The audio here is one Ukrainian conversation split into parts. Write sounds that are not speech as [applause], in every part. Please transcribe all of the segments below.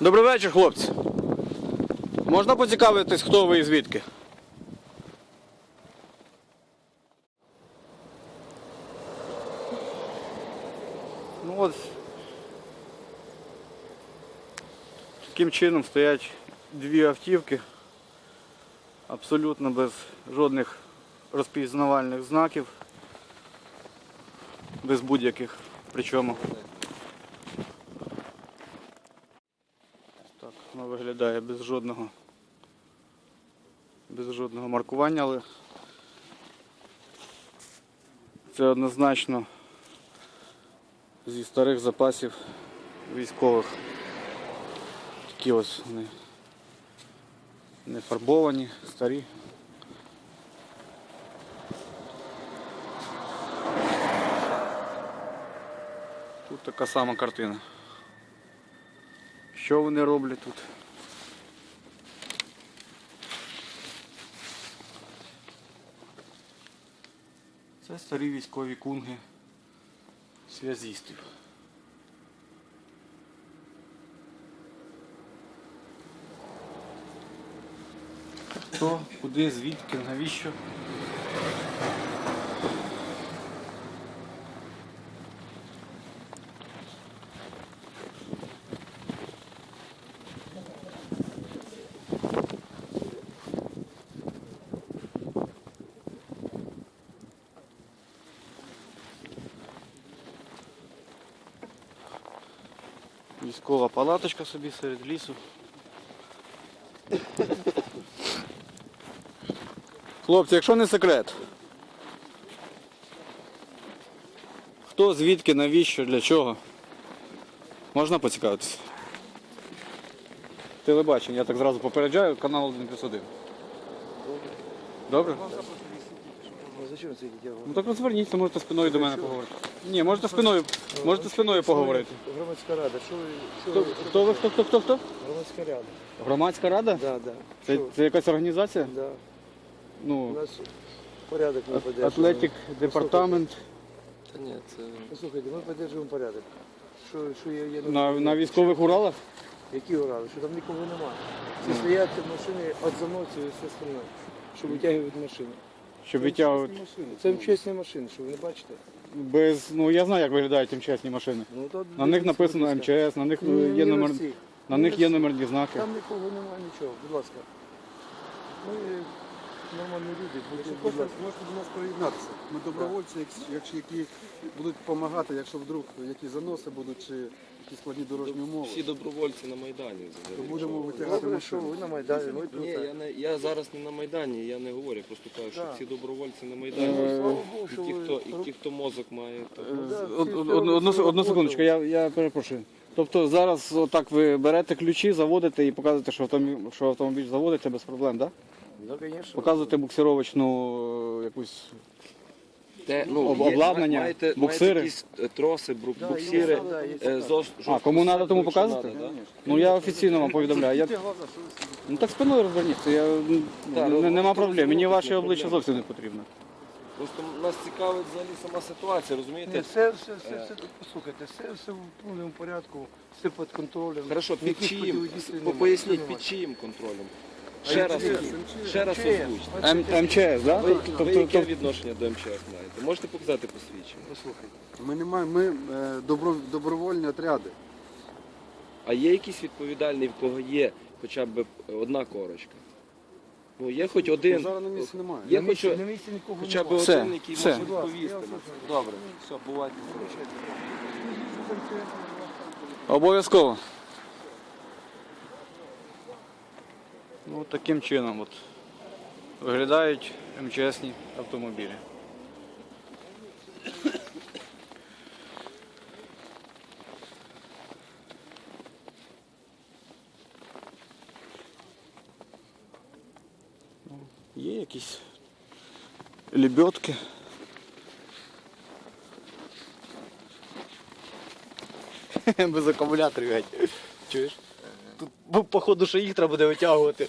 Добрий вечір, хлопці. Можна поцікавитись, хто ви і звідки? Ну от. Таким чином стоять дві автівки. Абсолютно без жодних розпізнавальних знаків. Без будь-яких. Причому. Так, воно виглядає без жодного без жодного маркування, але це однозначно зі старих запасів військових. Такі ось вони не фарбовані, старі. Тут така сама картина. Що вони роблять тут? Це старі військові кунги связістів. Хто, куди, звідки, навіщо? Військова палаточка собі серед лісу. Хлопці, якщо не секрет. Хто, звідки, навіщо, для чого? Можна поцікавитися? Телебачення, я так зразу попереджаю, канал 1 плюс 1. Добре? Ну зачем це діло? Ну так розверніться, можете спиною до мене поговорити. Ні, можете спиною, можете спиною поговорити. Громадська рада. Що ви? Що Хто, ви? хто ви, хто, хто, хто, хто? Громадська рада. Громадська рада? Да, да. Це, Що? це якась організація? Да. У Ну, нас порядок ми Ат- поддерживаем. Атлетик департамент Та ні, це Послухайте, ми поддерживаємо порядок. Що, що є, є на, на військових Уралах? Які урали? Що там нікого немає. Всі стоять в машині від замовців і все остальне. Що витягують машини. Щоб витягувати Це МЧСні машини, що ви не бачите? без. Ну я знаю, як виглядають МЧСні машини. Ну, то На них дивіться, написано будь ласка. МЧС, на них Ну, е, ні, є номер, на них є номерні знаки. Там нікого немає нічого, будь ласка. Ми нормальні люди, будь Можете, ласка. можете до нас приєднатися. Ми добровольці, якщо- якщо які будуть допомагати, якщо вдруг які заноси будуть чи якісь складні дорожні умови, всі добровольці на Майдані. то будемо витягати Добре, що машину. ви на Майдані, тут. Ні, я не я зараз не на Майдані, я не говорю, просто кажу, що всі добровольці на Е, Майдані. Слава Богу, І що ті, ви хто, і ті, хто мозок має, то Од- од- Одну, одну, секундочку, я, я перепрошую. Тобто зараз отак ви берете ключі, заводите і показуєте, що автомобіль, що автомобіль заводиться без проблем, так? Ну, звісно. Показуєте буксировочну е, якусь. Те, ну, Об- є- обладнання, маєте, буксири. маєте якісь е, троси, бру- буксири. е, зос- А, кому жорстко надо, тому якщо показувати? надо, да? Ну я офіційно вам повідомляю. Я... Ну так спиною розверніться, я... Так, не- ну, нема проблем. Мені ну, ваше обличчя зовсім не потрібно. Просто нас цікавить взагалі сама ситуація, Ні, все, все, все, все, послухайте, все, все в повному порядку, все під контролем. Хорошо, під чиїм? немає, Поясніть, під чиїм контролем? Ще раз, ще раз МЧС. озвучте. М- МЧС, так? Ви, Тобто, ви яке тобто- відношення до МЧС маєте? Можете показати посвідчення? Послухайте. Ми не маємо, ми е, добро, добровольні отряди. А є якийсь відповідальний, в кого є хоча б одна корочка? Ну, є хоч Ну, один. Зараз на місці немає. Є хоч, на місці нікого хоча б немає. Все, один, який все. може Будь ласка, відповісти. я. Добре, все, бувайте. Обов'язково. Ну, таким чином от виглядають МЧСні автомобілі. Ну, Є якісь лебедки. [laughs] Без акумуляторів. Чуєш? Тут походу, що їх треба буде витягувати.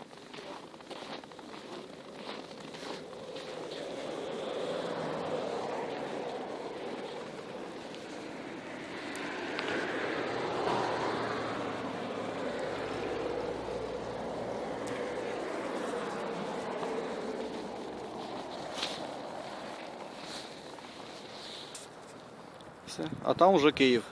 Все. А там вже Київ.